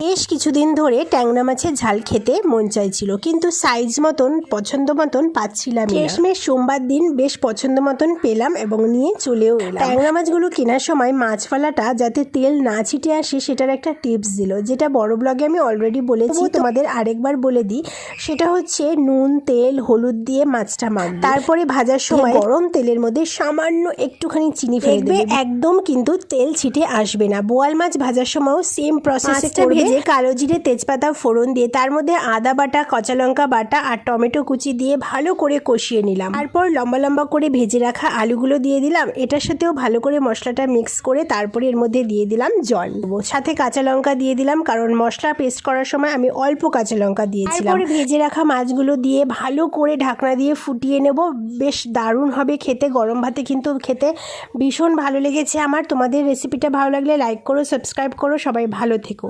বেশ কিছুদিন ধরে ট্যাংরা মাছের ঝাল খেতে মন চাইছিল কিন্তু সাইজ মতন পছন্দ মতন পাচ্ছিলাম শেষমেশ সোমবার দিন বেশ পছন্দ মতন পেলাম এবং নিয়ে চলেও এলাম। ট্যাংরা মাছগুলো কেনার সময় মাছওয়ালাটা যাতে তেল না ছিটে আসে সেটার একটা টিপস দিল যেটা বড় ব্লগে আমি অলরেডি বলেছি। তোমাদের আরেকবার বলে দিই সেটা হচ্ছে নুন তেল হলুদ দিয়ে মাছটা মাখ তারপরে ভাজার সময় গরম তেলের মধ্যে সামান্য একটুখানি চিনি ফেলবে একদম কিন্তু তেল ছিটে আসবে না। বোয়াল মাছ ভাজার সময়ও সেম প্রসেসে ভেজে কালো জিরে তেজপাতা, ফোড়ন দিয়ে, তার মধ্যে আদা বাটা, কাঁচা লঙ্কা বাটা আর টমেটো কুচি দিয়ে ভালো করে কষিয়ে নিলাম। তারপর লম্বা লম্বা করে ভেজে রাখা আলুগুলো দিয়ে দিলাম। এটার সাথেও ভালো করে মশলাটা মিক্স করে তারপরে এর মধ্যে দিয়ে দিলাম জল। সাথে কাঁচা লঙ্কা দিয়ে দিলাম, কারণ মশলা পেস্ট করার সময় আমি অল্প কাঁচা লঙ্কা দিয়েছিলাম। তারপরে ভেজে রাখা মাছগুলো দিয়ে ভালো করে ঢাকনা দিয়ে ফুটিয়ে নেব। বেশ দারুণ হবে খেতে, গরম ভাতে কিন্তু খেতে ভীষণ ভালো লেগেছে আমার। তোমাদের রেসিপিটা ভালো লাগলে লাইক করো সাবস্ক্রাইব করো, সবাই ভালো থেকো।